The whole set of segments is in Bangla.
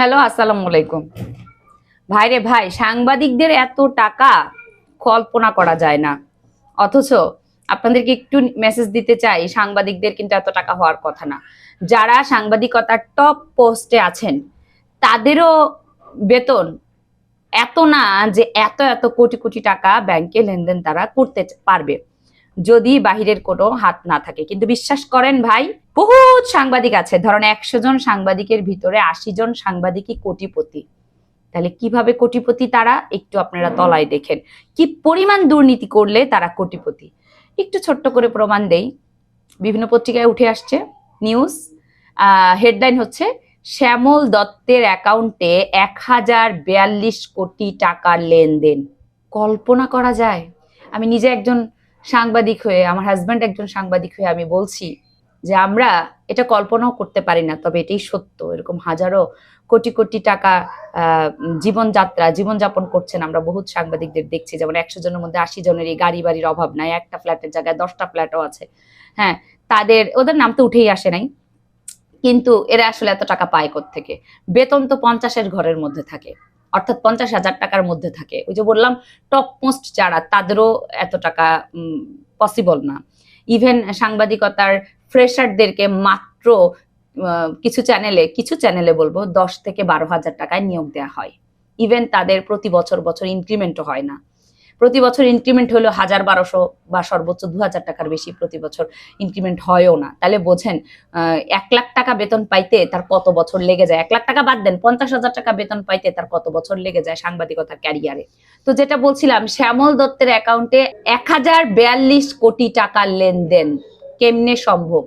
হ্যালো, আসসালামু আলাইকুম। ভাইরে ভাই, সাংবাদিকদের এত টাকা কল্পনা করা যায় না। অথচ আপনাদেরকে একটু মেসেজ দিতে চাই, সাংবাদিকদের কিন্তু এত টাকা হওয়ার কথা না। যারা সাংবাদিকতার টপ পোস্টে আছেন, তাদেরও বেতন এত না যে এত এত কোটি কোটি টাকা ব্যাংকে লেনদেন তারা করতে পারবে। যদি বাহিরের কোনো হাত না থাকে। কিন্তু বিশ্বাস করেন ভাই, বহুত সাংবাদিক আছে। ধরেন একশো জন সাংবাদিকের ভিতরে আশি জন সাংবাদিকই কোটিপতি। তাহলে কীভাবে কোটিপতি তারা? একটু আপনারা তলায় দেখেন। কি পরিমাণ দুর্নীতি করলে তারা কোটিপতি? একটু ছোট্ট করে প্রমাণ দেই। বিভিন্ন পত্রিকায় উঠে আসছে নিউজ। হেডলাইন হচ্ছে, শ্যামল দত্তের অ্যাকাউন্টে এক হাজার বিয়াল্লিশ কোটি টাকার লেনদেন। কল্পনা করা যায়। আমি নিজে একজন সাংবাদিক হয়ে, আমার হাজব্যান্ড একজন সাংবাদিক হয়ে আমি বলছি যে, আমরা এটা কল্পনাও করতে পারি না, তবে এটাই সত্য। এরকম হাজারো কোটি কোটি টাকা জীবনযাত্রা, জীবনযাপন করছেন আমরা বহুত সাংবাদিকদের দেখছি। যেমন একশো জনের মধ্যে আশি জনেরই গাড়ি বাড়ির অভাব নাই, একটা ফ্ল্যাটের জায়গায় দশটা ফ্ল্যাটও আছে। হ্যাঁ তাদের, ওদের নাম তো উঠেই আসে নাই। কিন্তু এরা আসলে এত টাকা পায় থেকে বেতন তো পঞ্চাশের ঘরের মধ্যে থাকে। অর্থাৎ পঞ্চাশ হাজার টাকার মধ্যে থাকে। ওই যে বললাম টপ মোস্ট যারা, তাদেরও এত টাকা পসিবল না। ইভেন সাংবাদিকতার ফ্রেশারদেরকে মাত্র কিছু চ্যানেলে কিছু চ্যানেলে বলব, দশ থেকে বারো হাজার টাকায় নিয়োগ দেওয়া হয়। ইভেন তাদের প্রতি বছর বছর ইনক্রিমেন্টও হয় না। প্রতি বছর ইনক্রিমেন্ট হলো হাজার বারোশো বা সর্বোচ্চ দু হাজার টাকার বেশি প্রতি বছর ইনক্রিমেন্ট হয়ও না। তাহলে বোঝেন এক লাখ টাকা বেতন পাইতে তার কত বছর লেগে যায়? এক লাখ টাকা বাদ দেন, পঞ্চাশ হাজার টাকা বেতন পাইতে তার কত বছর লেগে যায় সাংবাদিকতার ক্যারিয়ারে তো যেটা বলছিলাম, শ্যামল দত্তের অ্যাকাউন্টে এক হাজার বিয়াল্লিশ কোটি টাকার লেনদেন। কেমনে সম্ভব?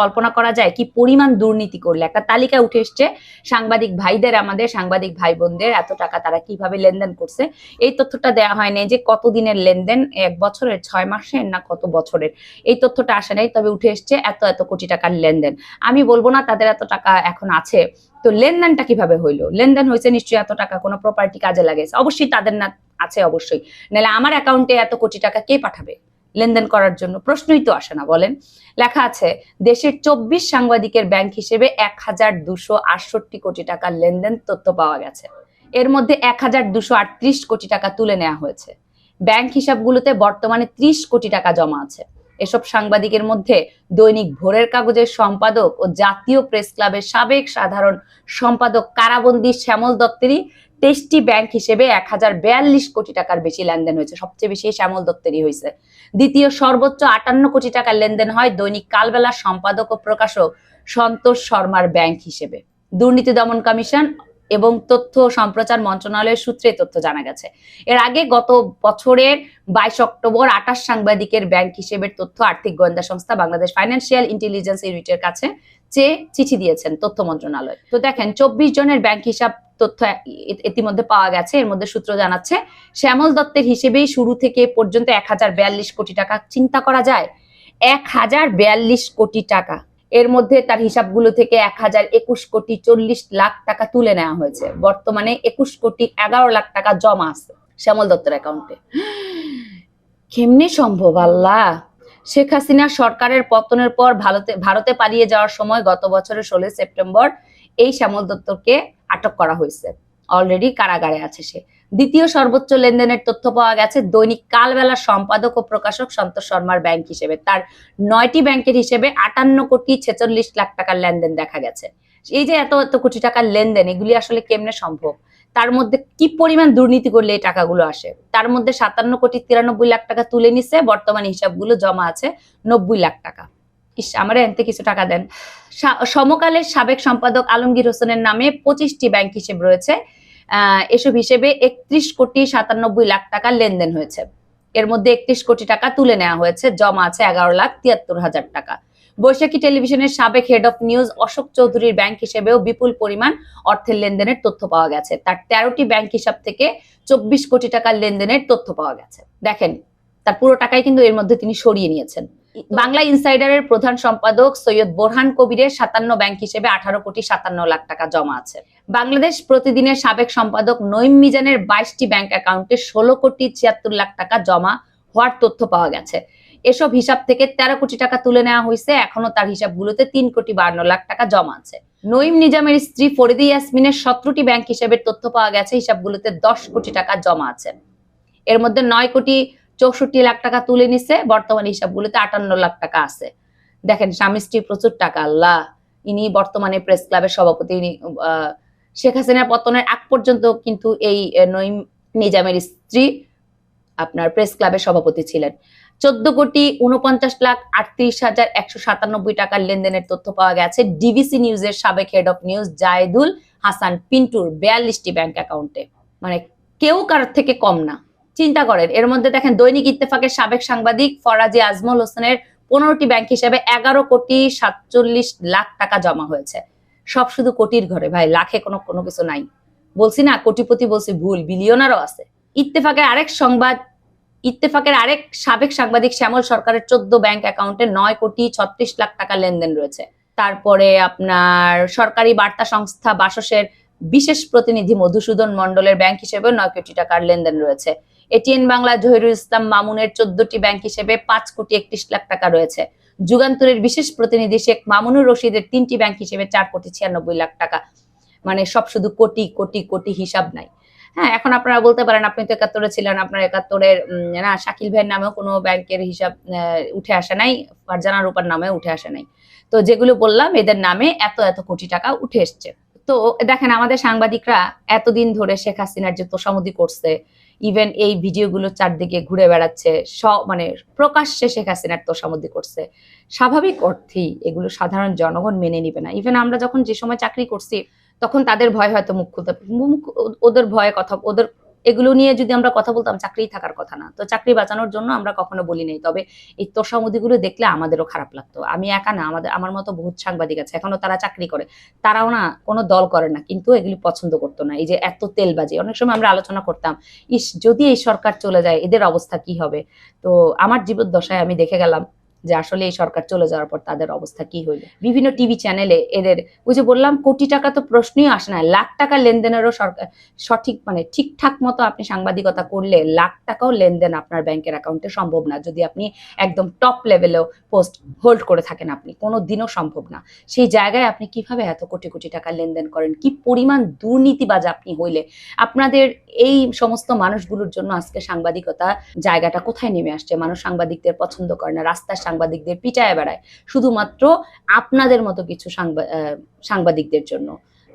কল্পনা করা যায় কি পরিমাণ দুর্নীতি করলে। একটা তালিকা উঠে এসছে, সাংবাদিক ভাইদের আমাদের, সাংবাদিক ভাই বোনদের এত টাকা তারা কীভাবে লেনদেন করছে। এই তথ্যটা দেওয়া হয়নি যে কতদিনের লেনদেন, এক বছরের, ছয় মাসের না কত বছরের। এই তথ্যটা আসে নাই, তবে উঠে এসছে এত এত কোটি টাকার লেনদেন। আমি বলব না তাদের এত টাকা এখন আছে। তো লেনদেনটা কীভাবে হইল? লেনদেন হয়েছে নিশ্চয়ই এত টাকা, কোনো প্রপার্টি কাজে লাগেছে অবশ্যই তাদের না আছে অবশ্যই। নাহলে আমার অ্যাকাউন্টে এত কোটি টাকা কে পাঠাবে? লেনদেন করার জন্য প্রশ্নই তো আসে না, বলেন। লেখা আছে, দেশের চব্বিশ সাংবাদিকের ব্যাংক হিসেবে এক কোটি টাকার লেনদেন তথ্য পাওয়া গেছে। এর মধ্যে এক কোটি টাকা তুলে নেওয়া হয়েছে। ব্যাংক হিসাবগুলোতে বর্তমানে ত্রিশ কোটি টাকা জমা আছে। এসব সাংবাদিকের মধ্যে দৈনিক ভোরের কাগজের সম্পাদক ও জাতীয় প্রেস ক্লাবের সাবেক সাধারণ সম্পাদক কারাবন্দী শ্যামল দত্তেরই টেস্টি ব্যাংক হিসেবে এক হাজার বিয়াল্লিশ কোটি টাকার বেশি লেনদেন হয়েছে। সবচেয়ে বেশি শ্যামল দত্তেরই হয়েছে। দ্বিতীয় সর্বোচ্চ আটান্ন কোটি টাকার লেনদেন হয় দৈনিক কালবেলা সম্পাদক ও প্রকাশক সন্তোষ শর্মার ব্যাংক হিসেবে। দুর্নীতি দমন কমিশন এবং তথ্য সম্প্রচার মন্ত্রণালয়ের সূত্রে তথ্য জানা গেছে। এর আগে গত বছরের বাইশ অক্টোবর আঠাশ সাংবাদিকের ব্যাংক হিসেবের তথ্য আর্থিক গোয়েন্দা সংস্থা বাংলাদেশ ফাইন্যান্সিয়াল ইন্টেলিজেন্স ইউনিটের কাছে চেয়ে চিঠি দিয়েছেন তথ্য মন্ত্রণালয়। তো দেখেন, চব্বিশ জনের ব্যাংক হিসাব তথ্য ইতিমধ্যে পাওয়া গেছে। এর মধ্যে সূত্র জানাচ্ছে, শ্যামল দত্তের হিসেবেই শুরু থেকে পর্যন্ত এক হাজার বিয়াল্লিশ কোটি টাকা চিন্তা করা যায়। এক হাজার বিয়াল্লিশ কোটি টাকা। এর মধ্যে তার হিসাবগুলো থেকে এক হাজার একুশ কোটি চল্লিশ লাখ টাকা তুলে নেওয়া হয়েছে। বর্তমানে একুশ কোটি এগারো লাখ টাকা জমা আছে শ্যামল দত্তের অ্যাকাউন্টে কেমনে সম্ভব আল্লাহ? শেখ হাসিনা সরকারের পতনের পর ভারতে ভারতে পালিয়ে যাওয়ার সময় গত বছরের ষোলোই সেপ্টেম্বর এই শ্যামল দত্তকে আটক করা হয়েছে। অলরেডি কারাগারে আছে সে। দ্বিতীয় সর্বোচ্চ লেনদেনের তথ্য পাওয়া গেছে। দৈনিক কালবেলা সম্পাদক ও প্রকাশক সন্তোষ শর্মার ব্যাংক হিসেবে। তার নয়টি ব্যাংকের হিসেবে আটান্ন কোটি ছেচল্লিশ লাখ টাকার লেনদেন দেখা গেছে। এই যে এত এত কোটি টাকার লেনদেন, এগুলি আসলে কেমনে সম্ভব? তার মধ্যে কি পরিমাণ দুর্নীতি করলে এই টাকাগুলো আসে? তার মধ্যে সাতান্ন কোটি তিরানব্বই লাখ টাকা তুলে নিছে, বর্তমান হিসাবগুলো জমা আছে নব্বই লাখ টাকা। ইস, আমার এনতে কিছু টাকা দেন। সমকালের সাবেক সম্পাদক আলমগীর হোসেনের নামে পঁচিশটি ব্যাংক হিসেব রয়েছে। এসব হিসেবে একত্রিশ কোটি সাতানব্বই লাখ টাকা লেনদেন হয়েছে। এর মধ্যে একত্রিশ কোটি টাকা তুলে নেওয়া হয়েছে, জমা আছে এগারো লাখ তিয়াত্তর হাজার টাকা। বৈশাখী টেলিভিশনের সাবেক হেড অফ নিউজ অশোক চৌধুরীর ব্যাংক হিসেবেও বিপুল পরিমাণ অর্থের লেনদেনের তথ্য পাওয়া গেছে। তার তেরোটি ব্যাংক হিসাব থেকে চব্বিশ কোটি টাকার লেনদেনের তথ্য পাওয়া গেছে। দেখেন তার পুরো টাকাই কিন্তু এর মধ্যে তিনি সরিয়ে নিয়েছেন। বাংলা ইনসাইডারের প্রধান সম্পাদক সৈয়দ বোরহান কবিরের সাতান্ন ব্যাংক হিসেবে আঠারো কোটি সাতান্ন লাখ টাকা জমা আছে। বাংলাদেশ প্রতিদিনের সাবেক সম্পাদক নঈম মিজানের বাইশটি ব্যাংক অ্যাকাউন্টে ষোলো কোটি ছিয়াত্তর লাখ টাকা জমা হওয়ার তথ্য পাওয়া গেছে। এসব হিসাব থেকে তেরো কোটি টাকা তুলে নেওয়া হয়েছে এখনও তার হিসাবগুলোতে তিন কোটি বান্ন লাখ টাকা জমা আছে। নঈম নিজামের স্ত্রী ফরিদি ইয়াসমিনের সতেরোটি ব্যাংক হিসাবের তথ্য পাওয়া গেছে হিসাবগুলোতে দশ কোটি টাকা জমা আছে। এর মধ্যে নয় কোটি চৌষট্টি লাখ টাকা তুলে নিছে, বর্তমান হিসাবগুলোতে আটান্ন লাখ টাকা আছে। দেখেন, স্বামী স্ত্রী প্রচুর টাকা, আল্লাহ। ইনি বর্তমানে প্রেস ক্লাবের সভাপতি শেখ হাসিনার পতনের আগ পর্যন্ত কিন্তু এই নঈম নিজামের স্ত্রী আপনার প্রেস ক্লাবের সভাপতি ছিলেন। চোদ্দ কোটি উনপঞ্চাশ লাখ আটত্রিশ হাজার একশো সাতানব্বই টাকার লেনদেনের তথ্য পাওয়া গেছে ডিবিসি নিউজের সাবেক head of news Zayedul Hasan পিন্টুর বিয়াল্লিশটি ব্যাংক অ্যাকাউন্টে মানে কেউ কারোর থেকে কম না। চিন্তা করেন। এর মধ্যে দেখেন দৈনিক ইত্তেফাকের সাবেক সাংবাদিক ফরাজি আজমল হোসেনের পনেরোটি ব্যাংক হিসেবে এগারো কোটি সাতচল্লিশ লাখ টাকা জমা হয়েছে। সব শুধু কোটির ঘরে ভাই, লাখে কোনো কোনো কিছু নাই। বলছি না, কোটিপতি বলছি ভুল, বিলিয়নারও আছে। ইত্তেফাকের আরেক সংবাদ, ইত্তেফাকের আরেক সাবেক সাংবাদিক শ্যামল সরকারের চোদ্দ ব্যাংক অ্যাকাউন্টে নয় কোটি ছত্রিশ লাখ টাকা লেনদেন রয়েছে। তারপরে আপনার সরকারি বার্তা সংস্থা বাসসের বিশেষ প্রতিনিধি মধুসূদন মন্ডলের ব্যাংক হিসেবে নয় কোটি টাকার লেনদেন রয়েছে। এটিএন বাংলা, জহিরুল ইসলাম মামুনের চোদ্দটি ব্যাংক হিসেবে পাঁচ কোটি একত্রিশ লাখ টাকা রয়েছে। যুগান্তরের বিশেষ প্রতিনিধি শেখ মামুনুর রশিদের তিনটি ব্যাংক হিসেবে চার কোটি ছিয়ানব্বই লাখ টাকা। মানে সব শুধু কোটি কোটি কোটি হিসাব নাই। হ্যাঁ এখন আপনারা বলতে পারেন, আপনি তো একাত্তরে ছিলেন, আপনার একাত্তরের না, শাকিল ভাইয়ের নামেও কোনো ব্যাংকের হিসাব উঠে আসে নাই, ফারজানা রূপার নামে উঠে আসে নাই। তো যেগুলো বললাম, এদের নামে এত এত কোটি টাকা উঠে এসছে। তো দেখেন, আমাদের সাংবাদিকরা এতদিন ধরে শেখ হাসিনার যে তোষামুদি করছে ইভেন এই ভিডিওগুলো চারদিকে ঘুরে বেড়াচ্ছে স মানে প্রকাশ্যে শেখ হাসিনার তোষামুদ্দি করছে। স্বাভাবিক অর্থেই এগুলো সাধারণ জনগণ মেনে নিবে না। ইভেন আমরা যখন যে সময় চাকরি করছি, তখন তাদের ভয় হয়তো মুখ খুলতে, মুখ, ওদের ভয়ে কথা, ওদের এগুলো নিয়ে যদি আমরা কথা বলতাম চাকরি থাকার কথা না। তো চাকরি বাঁচানোর জন্য আমরা কখনো বলি নাই। তবে এই তোষামুদিগুলো দেখলে আমাদেরও খারাপ লাগতো। আমি একা না, আমাদের, আমার মতো বহুত সাংবাদিক আছে, এখনও তারা চাকরি করে। তারাও না কোনো দল করে না, কিন্তু এগুলি পছন্দ করতো না। এই যে এত তেলবাজি, অনেক সময় আমরা আলোচনা করতাম, ইস, যদি এই সরকার চলে যায়, এদের অবস্থা কি হবে? তো আমার জীবদ্দশায় আমি দেখে গেলাম যে আসলে এই সরকার চলে যাওয়ার পর তাদের অবস্থা কি হইল। বিভিন্ন টিভি চ্যানেলে এদের, ওই যে বললাম, কোটি টাকা তো প্রশ্নই আসে না। লাখ টাকা লেনদেনেরও সরকার সঠিক মানে ঠিকঠাক মতো আপনি সাংবাদিকতা করলে লাখ টাকাও লেনদেন আপনার ব্যাংকের অ্যাকাউন্টে সম্ভব না। যদি আপনি একদম টপ লেভেলেও পোস্ট হোল্ড করে থাকেন আপনি, কোনো দিনও সম্ভব না। সেই জায়গায় আপনি কীভাবে এত কোটি কোটি টাকা লেনদেন করেন? কি পরিমাণ দুর্নীতিবাজ আপনি হইলে? আপনাদের এই সমস্ত মানুষগুলোর জন্য আজকে সাংবাদিকতা জায়গাটা কোথায় নেমে আসছে? মানুষ সাংবাদিকদের পছন্দ করে না। রাস্তার সাংবাদিকদের পিটায় বেড়ায়। শুধুমাত্র আপনাদের মতো কিছু সাংবাদিকদের জন্য।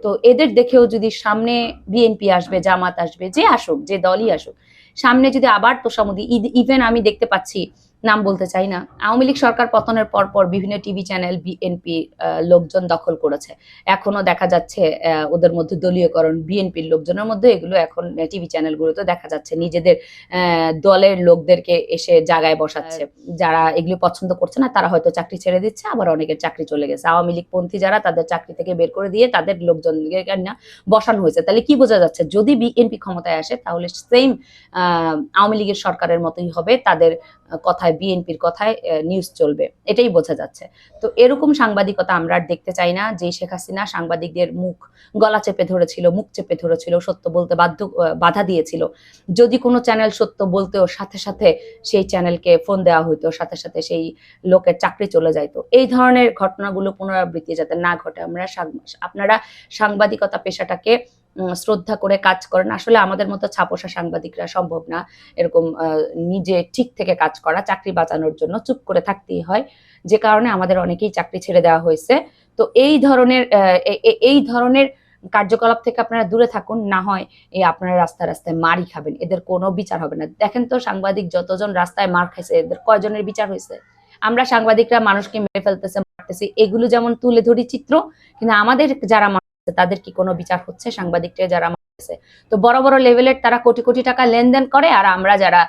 তো এদের দেখেও যদি সামনে বিএনপি আসবে, জামাত আসবে, যে আসুক, যে দলই আসুক, সামনে যদি আবার তোষামুদি ইভেন আমি দেখতে পাচ্ছি নাম বলতে চাই না। আওয়ামী লীগ সরকার পতনের পর পর বিভিন্ন টিভি চ্যানেল বিএনপি লোকজন দখল করেছে। এখনও দেখা যাচ্ছে ওদের মধ্যে দলীয়করণ বিএনপির লোকজনের মধ্যে এগুলো এখন টিভি চ্যানেলগুলোতে দেখা যাচ্ছে। নিজেদের দলের লোকদেরকে এসে জায়গায় বসাচ্ছে। যারা এগুলো পছন্দ করছে না তারা হয়তো চাকরি ছেড়ে দিচ্ছে আবার অনেকের চাকরি চলে গেছে। আওয়ামী লীগ পন্থী যারা তাদের চাকরি থেকে বের করে দিয়ে তাদের লোকজনকে না বসানো হয়েছে। তাহলে কি বোঝা যাচ্ছে? যদি বিএনপি ক্ষমতায় আসে তাহলে সেম আওয়ামী লীগের সরকারের মতোই হবে তাদের আহ, কথায় বিএনপির কথায় নিউজ চলবে। এটাই বোঝা যাচ্ছে। তো এরকম সাংবাদিকতা আমরা আর দেখতে চাই না। যে শেখ হাসিনা সাংবাদিকদের মুখ গলা চেপে ধরেছিল, মুখ চেপে ধরেছিল, সত্য বলতে বাধ্য বাধা দিয়েছিল। যদি কোনো চ্যানেল সত্য বলতেও সাথে সাথে সেই চ্যানেলকে ফোন দেওয়া হইতো, সাথে সাথে সেই লোকের চাকরি চলে যাইতো। এই ধরনের ঘটনাগুলো পুনরাবৃত্তি যাতে না ঘটে, আমরা আপনারা সাংবাদিকতা পেশাটাকে শ্রদ্ধা করে কাজ করেন। আসলে আমাদের মতো ছাপোষা সাংবাদিকরা সম্ভব না এরকম নিজে ঠিক থেকে কাজ করা, চাকরি বাঁচানোর জন্য চুপ করে থাকতেই হয়। যে কারণে আমাদের অনেকেই চাকরি ছেড়ে দেওয়া হয়েছে। তো এই ধরনের এই ধরনের কার্যকলাপ থেকে আপনারা দূরে থাকুন, না হয় এই আপনারা রাস্তায় রাস্তায় মারই খাবেন। এদের কোনো বিচার হবে না। দেখেন তো সাংবাদিক যতজন রাস্তায় মার খাইছে, এদের কয়জনের বিচার হয়েছে? আমরা সাংবাদিকরা মানুষকে মেরে ফেলতেছে, মারতেছি, এগুলো যেমন তুলে ধরি চিত্র, কিন্তু আমাদের যারা তাদের কি কোনো বিচার হচ্ছে? সাংবাদিকরা যারা মারতেছে তো বড় বড় লেভেলের তারা কোটি কোটি টাকা লেনদেন করে আর আমরা যারা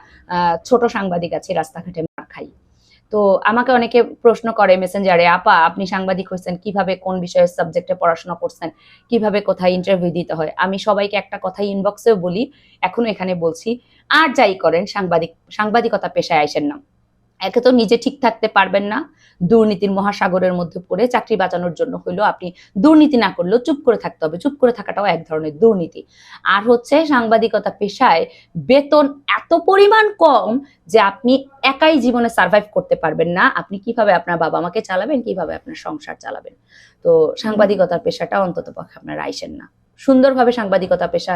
ছোট সাংবাদিক আছি, রাস্তাঘাটে মার খাই। তো আমাকে অনেকে প্রশ্ন করে মেসেঞ্জারে, আপা, আপনি সাংবাদিক হয়েছেন, কীভাবে কোন বিষয়ের সাবজেক্টে পড়াশোনা করছেন? কীভাবে কোথায় ইন্টারভিউ দিতে হয়? আমি সবাইকে একটা কথাই ইনবক্সেও বলি, এখনও এখানে বলছি, আর যাই করেন, সাংবাদিক, সাংবাদিকতা পেশায় আইসেন না। একে তো নিজে ঠিক থাকতে পারবেন না। দুর্নীতির মহাসাগরের মধ্যে পড়ে চাকরি বাঁচানোর জন্য হইলেও আপনি দুর্নীতি না করলেও চুপ করে থাকতে হবে। চুপ করে থাকাটাও এক ধরনের দুর্নীতি। আর হচ্ছে সাংবাদিকতা পেশায় বেতন এত পরিমাণ কম যে আপনি একাই জীবনে সার্ভাইভ করতে পারবেন না। আপনি কীভাবে আপনার বাবা মাকে চালাবেন, কীভাবে আপনার সংসার চালাবেন? তো সাংবাদিকতার পেশাটা অন্তত পক্ষে আপনারা আইসেন না। সুন্দরভাবে সাংবাদিকতা পেশা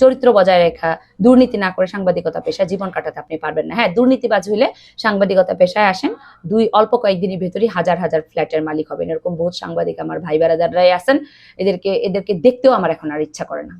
চরিত্র বজায় রেখা, দুর্নীতি না করে সাংবাদিকতা পেশা জীবন কাটাতে আপনি পারবেন না। হ্যাঁ দুর্নীতিবাজ হইলে সাংবাদিকতা পেশায় আসেন, দুই অল্প কয়েকদিনের ভেতরই হাজার হাজার ফ্ল্যাটের মালিক হবেন। এরকম বহুত সাংবাদিক আমার ভাই বেড়াদাররাই আছেন। এদেরকে এদেরকে দেখতেও আমার এখন আর ইচ্ছা করে না।